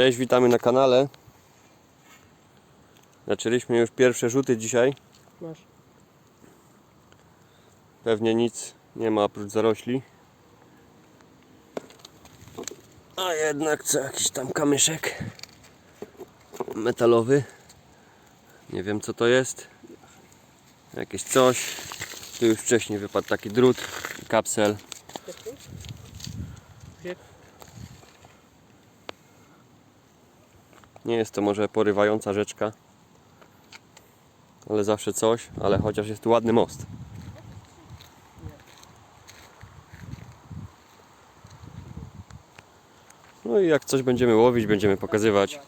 Cześć, witamy na kanale. Zaczęliśmy już pierwsze rzuty dzisiaj. Masz. Pewnie nic nie ma oprócz zarośli. A jednak co jakiś tam kamyszek metalowy. Nie wiem co to jest. Jakieś coś. Tu już wcześniej wypadł taki drut, kapsel. Nie jest to może porywająca rzeczka. Ale zawsze coś, ale chociaż jest tu ładny most. No i jak coś będziemy łowić, będziemy pokazywać.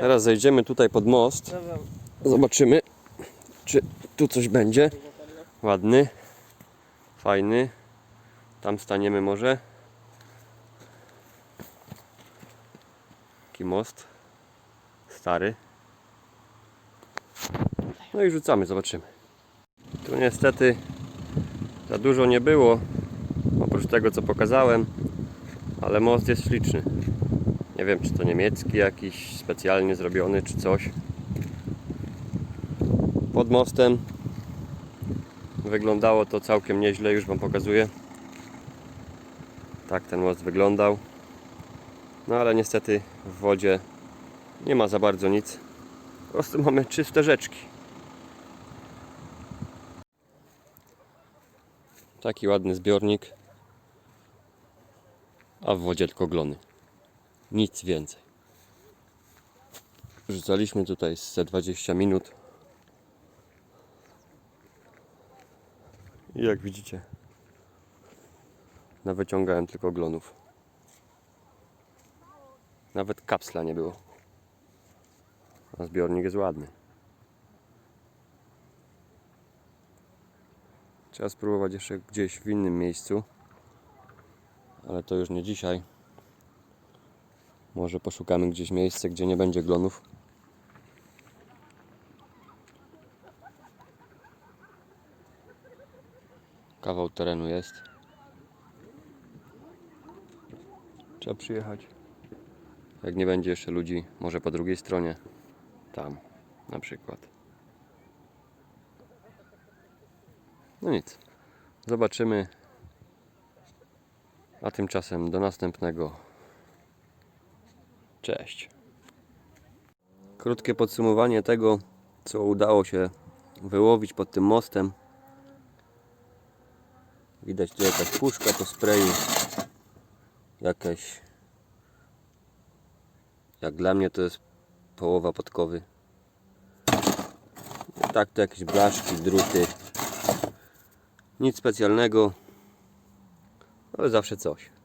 Teraz zejdziemy tutaj pod most. Zobaczymy, czy tu coś będzie. Ładny, fajny. Tam staniemy może. Taki most. Stary. No i rzucamy, zobaczymy. Tu niestety za dużo nie było. Oprócz tego co pokazałem. Ale most jest śliczny. Nie wiem czy to niemiecki jakiś specjalnie zrobiony czy coś pod mostem. Wyglądało to całkiem nieźle, już Wam pokazuję. Tak ten most wyglądał. No ale niestety w wodzie nie ma za bardzo nic. Po prostu mamy czyste rzeczki. Taki ładny zbiornik. A w wodzie tylko glony. Nic więcej. Rzucaliśmy tutaj ze 20 minut. I jak widzicie, nawyciągałem tylko glonów. Nawet kapsla nie było. A zbiornik jest ładny. Trzeba spróbować jeszcze gdzieś w innym miejscu. Ale to już nie dzisiaj. Może poszukamy gdzieś miejsce, gdzie nie będzie glonów. Kawał terenu jest. Trzeba przyjechać. Jak nie będzie jeszcze ludzi, może po drugiej stronie. Tam na przykład. No nic. Zobaczymy. A tymczasem do następnego. Cześć. Krótkie podsumowanie tego, co udało się wyłowić pod tym mostem. Widać tu jakaś puszka po sprayu. Jakaś. Jak dla mnie to jest połowa podkowy. Tak to jakieś blaszki, druty. Nic specjalnego. Ale zawsze coś.